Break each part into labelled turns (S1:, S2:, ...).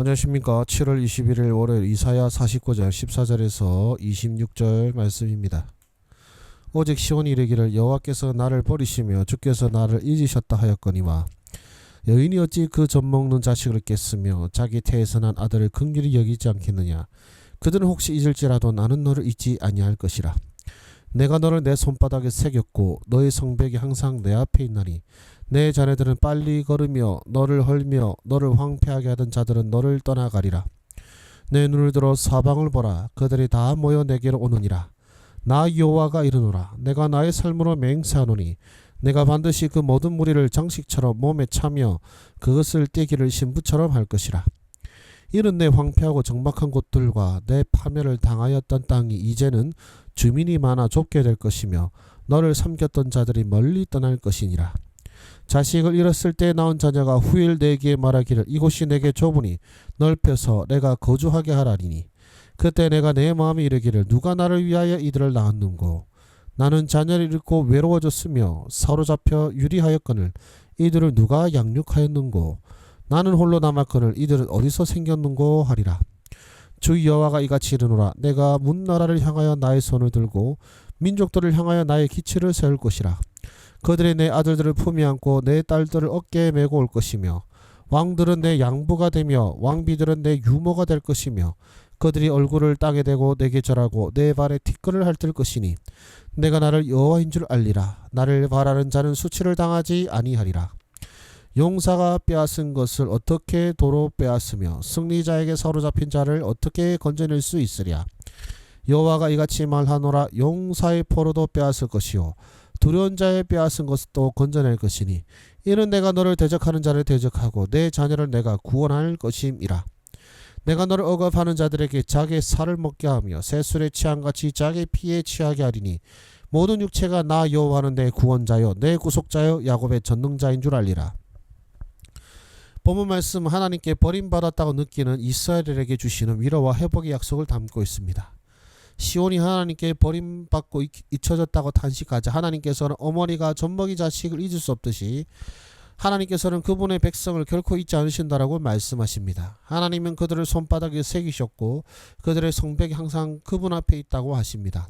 S1: 안녕하십니까. 7월 21일 월요일 이사야 49장 14절에서 26절 말씀입니다. 오직 시온이 이르기를 여호와께서 나를 버리시며 주께서 나를 잊으셨다 하였거니와 여인이 어찌 그 젖먹는 자식을 깼으며 자기 태에서 난 아들을 긍휼히 여기지 않겠느냐 그들은 혹시 잊을지라도 나는 너를 잊지 아니할 것이라 내가 너를 내 손바닥에 새겼고 너의 성벽이 항상 내 앞에 있나니 내 자네들은 빨리 걸으며 너를 헐며 너를 황폐하게 하던 자들은 너를 떠나가리라. 내 눈을 들어 사방을 보라. 그들이 다 모여 내게로 오느니라. 나 여호와가 이르노라. 내가 나의 삶으로 맹세하노니 내가 반드시 그 모든 무리를 장식처럼 몸에 차며 그것을 떼기를 신부처럼 할 것이라. 이는 내 황폐하고 적막한 곳들과 내 파멸을 당하였던 땅이 이제는 주민이 많아 좁게 될 것이며 너를 삼켰던 자들이 멀리 떠날 것이니라. 자식을 잃었을 때 낳은 자녀가 후일 내게 말하기를 이곳이 내게 좁으니 넓혀서 내가 거주하게 하라니니 그때 내가 내 마음에 이르기를 누가 나를 위하여 이들을 낳았는고 나는 자녀를 잃고 외로워졌으며 사로잡혀 유리하였거늘 이들을 누가 양육하였는고 나는 홀로 남았거늘 이들은 어디서 생겼는고 하리라. 주 여호와가 이같이 이르노라. 내가 문 나라를 향하여 나의 손을 들고 민족들을 향하여 나의 기치를 세울 것이라. 그들이 내 아들들을 품에 안고 내 딸들을 어깨에 메고 올 것이며 왕들은 내 양부가 되며 왕비들은 내 유모가 될 것이며 그들이 얼굴을 땅에 대고 내게 절하고 내 발에 티끌을 핥을 것이니 내가 나를 여호와인 줄 알리라. 나를 바라는 자는 수치를 당하지 아니하리라 용사가 빼앗은 것을 어떻게 도로 빼앗으며 승리자에게 사로잡힌 자를 어떻게 건져낼 수 있으랴? 여호와가 이같이 말하노라 용사의 포로도 빼앗을 것이요 두려운 자의 빼앗은 것도 건져낼 것이니 이는 내가 너를 대적하는 자를 대적하고 내 자녀를 내가 구원할 것임이라. 내가 너를 억압하는 자들에게 자기의 살을 먹게 하며 새술에 취한같이 자기의 피에 취하게 하리니 모든 육체가 나 여호와는 내 구원자요 내 구속자요 야곱의 전능자인 줄 알리라 본문 말씀 하나님께 버림받았다고 느끼는 이스라엘에게 주시는 위로와 회복의 약속을 담고 있습니다. 시온이 하나님께 버림받고 잊- 잊혀졌다고 탄식하자 하나님께서는 어머니가 젖먹이 자식을 잊을 수 없듯이 하나님께서는 그분의 백성을 결코 잊지 않으신다라고 말씀하십니다. 하나님은 그들을 손바닥에 새기셨고 그들의 성벽이 항상 그분 앞에 있다고 하십니다.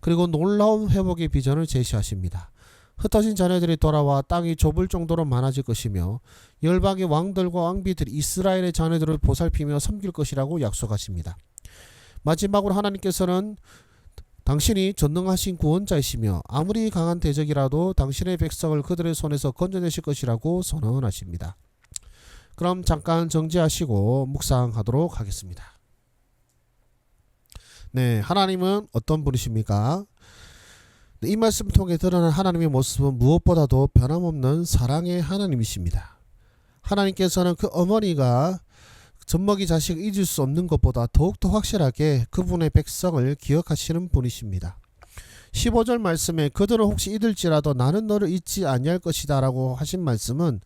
S1: 그리고 놀라운 회복의 비전을 제시하십니다. 흩어진 자녀들이 돌아와 땅이 좁을 정도로 많아질 것이며 열방의 왕들과 왕비들이 이스라엘의 자녀들을 보살피며 섬길 것이라고 약속하십니다. 마지막으로 하나님께서는 당신이 전능하신 구원자이시며 아무리 강한 대적이라도 당신의 백성을 그들의 손에서 건져내실 것이라고 선언하십니다. 그럼 잠깐 정지하시고 묵상하도록 하겠습니다. 네, 하나님은 어떤 분이십니까? 네, 이 말씀 통해 드러난 하나님의 모습은 무엇보다도 변함없는 사랑의 하나님이십니다. 하나님께서는 그 어머니가 젖먹이 자식을 잊을 수 없는 것보다 더욱더 확실하게 그분의 백성을 기억하시는 분이십니다. 15절 말씀에 그들은 혹시 잊을지라도 나는 너를 잊지 아니할 것이다 라고 하신 말씀은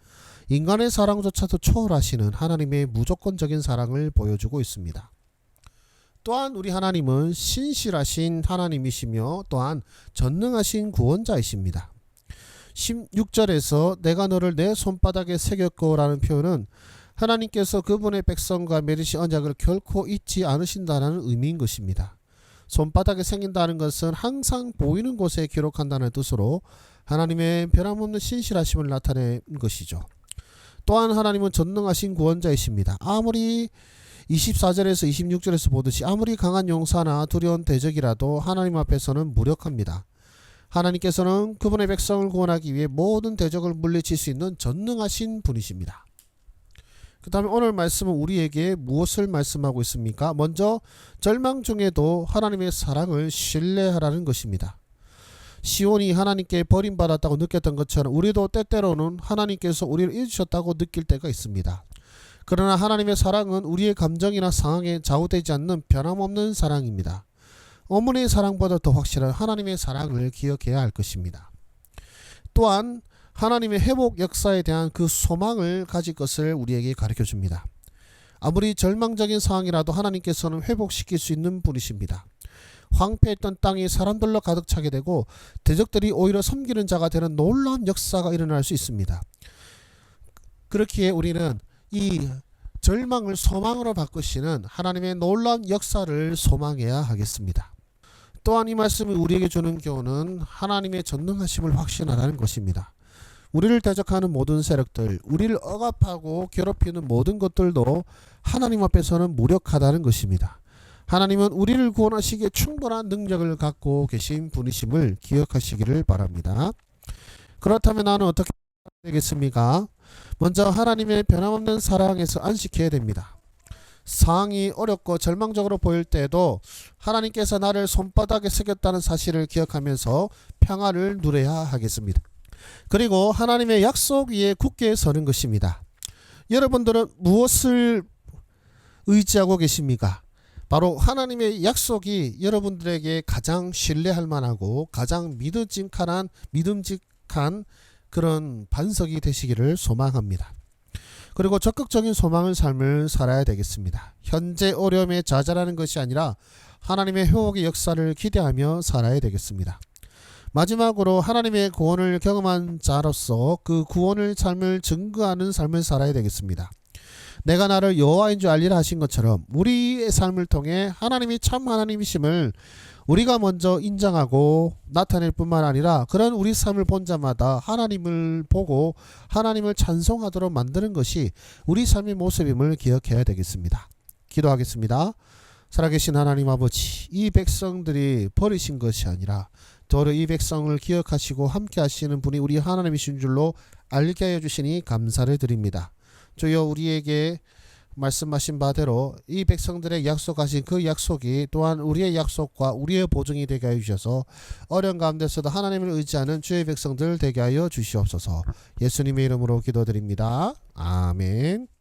S1: 인간의 사랑조차도 초월하시는 하나님의 무조건적인 사랑을 보여주고 있습니다. 또한 우리 하나님은 신실하신 하나님이시며 또한 전능하신 구원자이십니다. 16절에서 내가 너를 내 손바닥에 새겼고라는 표현은 하나님께서 그분의 백성과 맺으신 언약을 결코 잊지 않으신다는 의미인 것입니다. 손바닥에 생긴다는 것은 항상 보이는 곳에 기록한다는 뜻으로 하나님의 변함없는 신실하심을 나타낸 것이죠. 또한 하나님은 전능하신 구원자이십니다. 아무리 24절에서 26절에서 보듯이 아무리 강한 용사나 두려운 대적이라도 하나님 앞에서는 무력합니다. 하나님께서는 그분의 백성을 구원하기 위해 모든 대적을 물리칠 수 있는 전능하신 분이십니다. 그 다음에 오늘 말씀은 우리에게 무엇을 말씀하고 있습니까? 먼저 절망 중에도 하나님의 사랑을 신뢰하라는 것입니다. 시온이 하나님께 버림받았다고 느꼈던 것처럼 우리도 때때로는 하나님께서 우리를 잊으셨다고 느낄 때가 있습니다. 그러나 하나님의 사랑은 우리의 감정이나 상황에 좌우되지 않는 변함없는 사랑입니다. 어머니의 사랑보다 더 확실한 하나님의 사랑을 기억해야 할 것입니다. 또한 하나님의 회복 역사에 대한 그 소망을 가질 것을 우리에게 가르쳐 줍니다. 아무리 절망적인 상황이라도 하나님께서는 회복시킬 수 있는 분이십니다. 황폐했던 땅이 사람들로 가득 차게 되고 대적들이 오히려 섬기는 자가 되는 놀라운 역사가 일어날 수 있습니다. 그렇기에 우리는 이 절망을 소망으로 바꾸시는 하나님의 놀라운 역사를 소망해야 하겠습니다. 또한 이 말씀이 우리에게 주는 교훈은 하나님의 전능하심을 확신하라는 것입니다. 우리를 대적하는 모든 세력들, 우리를 억압하고 괴롭히는 모든 것들도 하나님 앞에서는 무력하다는 것입니다. 하나님은 우리를 구원하시기에 충분한 능력을 갖고 계신 분이심을 기억하시기를 바랍니다. 그렇다면 나는 어떻게 되겠습니까? 먼저 하나님의 변함없는 사랑에서 안식해야 됩니다. 상황이 어렵고 절망적으로 보일 때에도 하나님께서 나를 손바닥에 새겼다는 사실을 기억하면서 평화를 누려야 하겠습니다. 그리고 하나님의 약속 위에 굳게 서는 것입니다. 여러분들은 무엇을 의지하고 계십니까? 바로 하나님의 약속이 여러분들에게 가장 신뢰할 만하고 가장 믿음직한 믿음직한 그런 반석이 되시기를 소망합니다. 그리고 적극적인 소망을 삶을 살아야 되겠습니다. 현재 어려움에 좌절하는 것이 아니라 하나님의 회복의 역사를 기대하며 살아야 되겠습니다. 마지막으로 하나님의 구원을 경험한 자로서 그 구원을 삶을 증거하는 삶을 살아야 되겠습니다. 내가 나를 여호와인 줄 알리라 하신 것처럼 우리의 삶을 통해 하나님이 참 하나님이심을 우리가 먼저 인정하고 나타낼 뿐만 아니라 그런 우리 삶을 본 자마다 하나님을 보고 하나님을 찬송하도록 만드는 것이 우리 삶의 모습임을 기억해야 되겠습니다. 기도하겠습니다. 살아계신 하나님 아버지, 이 백성들이 버리신 것이 아니라 도로 이 백성을 기억하시고 함께 하시는 분이 우리 하나님이신 줄로 알게 하여 주시니 감사를 드립니다. 주여 우리에게 말씀하신 바대로 이 백성들의 약속하신 그 약속이 또한 우리의 약속과 우리의 보증이 되게 하여 주셔서 어려운 가운데서도 하나님을 의지하는 주의 백성들 되게 하여 주시옵소서. 예수님의 이름으로 기도드립니다. 아멘.